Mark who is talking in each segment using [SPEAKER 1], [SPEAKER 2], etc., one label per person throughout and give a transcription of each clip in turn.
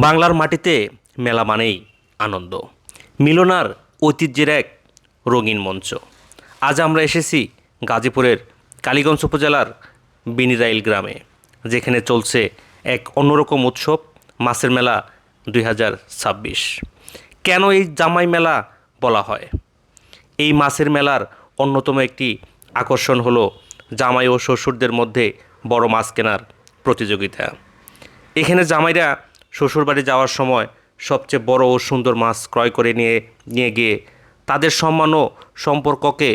[SPEAKER 1] বাংলার মাটিতে মেলা মানেই আনন্দ। মিলনার ঐতিহ্যের এক রঙিন মঞ্চ। আজ আমরা এসেছি গাজীপুরের কালীগঞ্জ উপজেলার বিনিরাইল গ্রামে, যেখানে চলছে এক অন্যরকম উৎসব মাছের মেলা দুই হাজার ছাব্বিশ। কেন এই জামাই মেলা বলা হয়? এই মাছের মেলার অন্যতম একটি আকর্ষণ হলো জামাই ও শ্বশুরদের মধ্যে বড় মাছ কেনার প্রতিযোগিতা। এখানে জামাইরা শ্বশুরবাড়ি যাওয়ার সময় সবচেয়ে বড় ও সুন্দর মাছ ক্রয় করে নিয়ে নিয়ে গিয়ে তাদের সম্মান ও সম্পর্ককে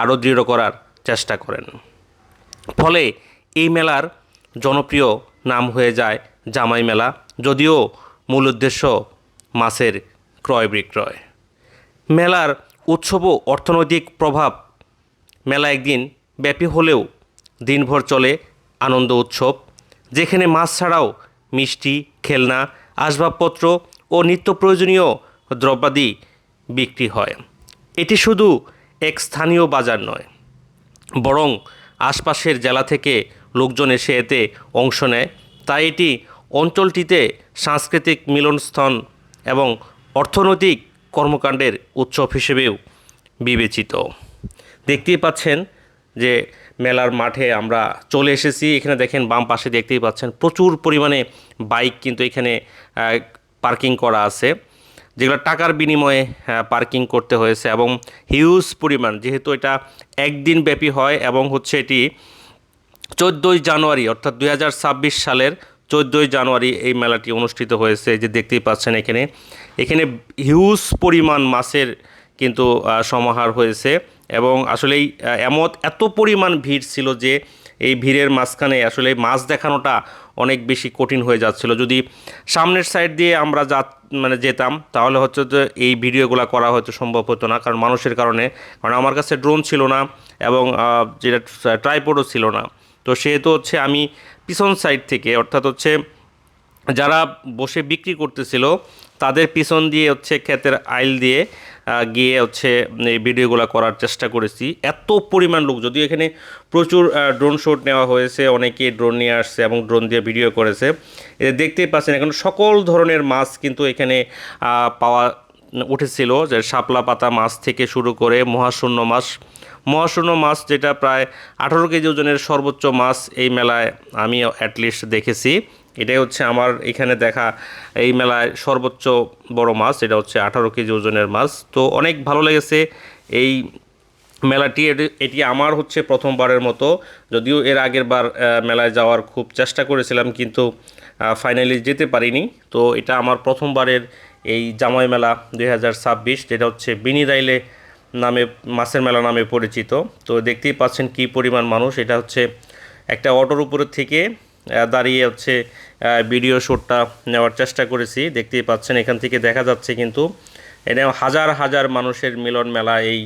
[SPEAKER 1] আরও দৃঢ় করার চেষ্টা করেন। ফলে এই মেলার জনপ্রিয় নাম হয়ে যায় জামাই মেলা, যদিও মূল উদ্দেশ্য মাছের ক্রয় বিক্রয়। মেলার উৎসব ও অর্থনৈতিক প্রভাব মেলা একদিন ব্যাপী হলেও দিনভর চলে আনন্দ উৎসব, যেখানে মাছ ছাড়াও মিষ্টি, খেলনা, আসবাবপত্র ও নিত্য প্রয়োজনীয় দ্রব্যাদি বিক্রি হয়। এটি শুধু এক স্থানীয় বাজার নয়, বরং আশপাশের জেলা থেকে লোকজন এসে এতে অংশ নেয়। তাই এটি অঞ্চলটিতে সাংস্কৃতিক মিলনস্থল এবং অর্থনৈতিক কর্মকাণ্ডের উৎসব হিসেবেও বিবেচিত। দেখতেই পাচ্ছেন যে মেলার মাঠে আমরা চলে এসেছি। এখানে দেখেন বাম পাশে দেখতেই পাচ্ছেন প্রচুর পরিমাণে বাইক কিন্তু এখানে পার্কিং করা আছে। যেগুলো টাকার বিনিময়ে পার্কিং করতে হয়েছে এবং হিউজ পরিমাণ, যেহেতু এটা একদিন ব্যাপী হয় এবং হচ্ছে এটি চোদ্দোই জানুয়ারি, অর্থাৎ দু হাজার ছাব্বিশ সালের চোদ্দোই জানুয়ারি এই মেলাটি অনুষ্ঠিত হয়েছে। যে দেখতেই পাচ্ছেন এখানে। এখানে হিউজ পরিমাণ মাছের কিন্তু সমাহার হয়েছে। এবং আসলেই এমত এত পরিমাণ ভিড় ছিল যে এই ভিড়ের মাঝখানে আসলে মাছ দেখানোটা অনেক বেশি কঠিন হয়ে যাচ্ছিল। যদি সামনের সাইড দিয়ে আমরা যা মানে যেতাম, তাহলে হচ্ছে যে এই ভিডিওগুলো করা হয়তো সম্ভব হতো না, কারণ মানুষের কারণে, কারণ আমার কাছে ড্রোন ছিল না এবং যেটা ট্রাইপোডও ছিল না। তো সেহেতু হচ্ছে আমি পিছন সাইড থেকে, অর্থাৎ হচ্ছে যারা বসে বিক্রি করতেছিল, তাদের পিছন দিয়ে হচ্ছে ক্ষেতের আইল দিয়ে গিয়ে হচ্ছে এই ভিডিওগুলো করার চেষ্টা করেছি। এত পরিমাণ লোক, যদিও এখানে প্রচুর ড্রোন শ্যুট নেওয়া হয়েছে অনেকে ড্রোন নিয়ে আসছে এবং ড্রোন দিয়ে ভিডিও করেছে। দেখতেই পাচ্ছেন এখন সকল ধরনের মাছ কিন্তু এখানে পাওয়া উঠেছিল, যে শাপলা পাতা মাছ থেকে শুরু করে মহাশূন্য মাছ। মহাশূন্য মাছ যেটা প্রায় আঠারো কেজি ওজনের সর্বোচ্চ মাছ এই মেলায় আমি অ্যাটলিস্ট দেখেছি। এটাই হচ্ছে আমার এখানে দেখা এই মেলায় সর্বোচ্চ বড় মাছ, এটা হচ্ছে আঠারো কেজি ওজনের মাছ। তো অনেক ভালো লেগেছে এই মেলাটি। এটি- আমার হচ্ছে প্রথমবারের মতো, যদিও এর আগের বার মেলায় যাওয়ার খুব চেষ্টা করেছিলাম, কিন্তু ফাইনালি যেতে পারিনি। তো এটা আমার প্রথমবারের এই জামাই মেলা দুই হাজার ছাব্বিশ, যেটা হচ্ছে বিনিরাইলে নামে, মাছের মেলা নামে পরিচিত। তো দেখতেই পাচ্ছেন কী পরিমাণ মানুষ। এটা হচ্ছে একটা অটোর উপরে থেকে দাঁড়িয়ে হচ্ছে ভিডিও শ্যুটটা নেওয়ার চেষ্টা করেছি। দেখতেই পাচ্ছেন, এখান থেকে দেখা যাচ্ছে কিন্তু এটা হাজার হাজার মানুষের মিলন মেলা এই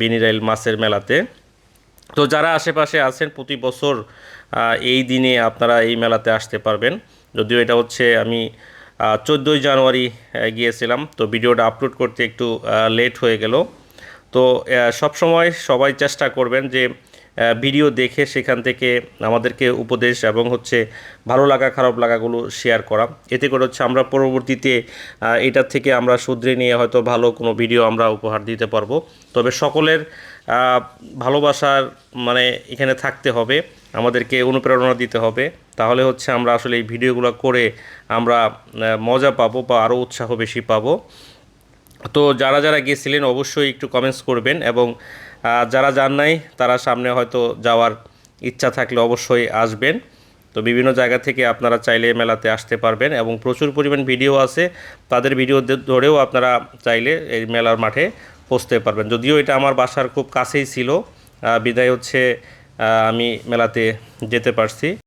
[SPEAKER 1] বিনিরাইল মাছের মেলাতে। তো যারা আশেপাশে আছেন, প্রতি বছর এই দিনে আপনারা এই মেলাতে আসতে পারবেন। যদিও এটা হচ্ছে আমি চোদ্দোই জানুয়ারি গিয়েছিলাম। তো ভিডিওটা আপলোড করতে একটু লেট হয়ে গেল। তো সব সময় সবাই চেষ্টা করবেন যে ভিডিও দেখে সেখান থেকে আমাদেরকে উপদেশ এবং হচ্ছে ভালো লাগা, খারাপ লাগাগুলো শেয়ার করা। এতে করে হচ্ছে আমরা পরবর্তীতে এটার থেকে আমরা শুধরে নিয়ে হয়তো ভালো কোনো ভিডিও আমরা উপহার দিতে পারব। তবে সকলের ভালোবাসার মানে এখানে থাকতে হবে, আমাদেরকে অনুপ্রেরণা দিতে হবে। তাহলে হচ্ছে আমরা আসলে এই ভিডিওগুলো করে আমরা মজা পাবো বা আরও উৎসাহ বেশি পাবো। তো যারা যারা গিয়েছিলেন অবশ্যই একটু কমেন্টস করবেন এবং যারা যান নাই, তারা সামনে হয়তো যাওয়ার ইচ্ছা থাকলে অবশ্যই আসবেন। তো বিভিন্ন জায়গা থেকে আপনারা চাইলে মেলাতে আসতে পারবেন এবং প্রচুর পরিমাণ ভিডিও আছে। তাদের ভিডিও ধরেও আপনারা চাইলে এই মেলার মাঠে পৌঁছতে পারবেন। যদিও এটা আমার বাসার খুব কাছেই ছিল বিদায় হচ্ছে আমি মেলাতে যেতে পারছি।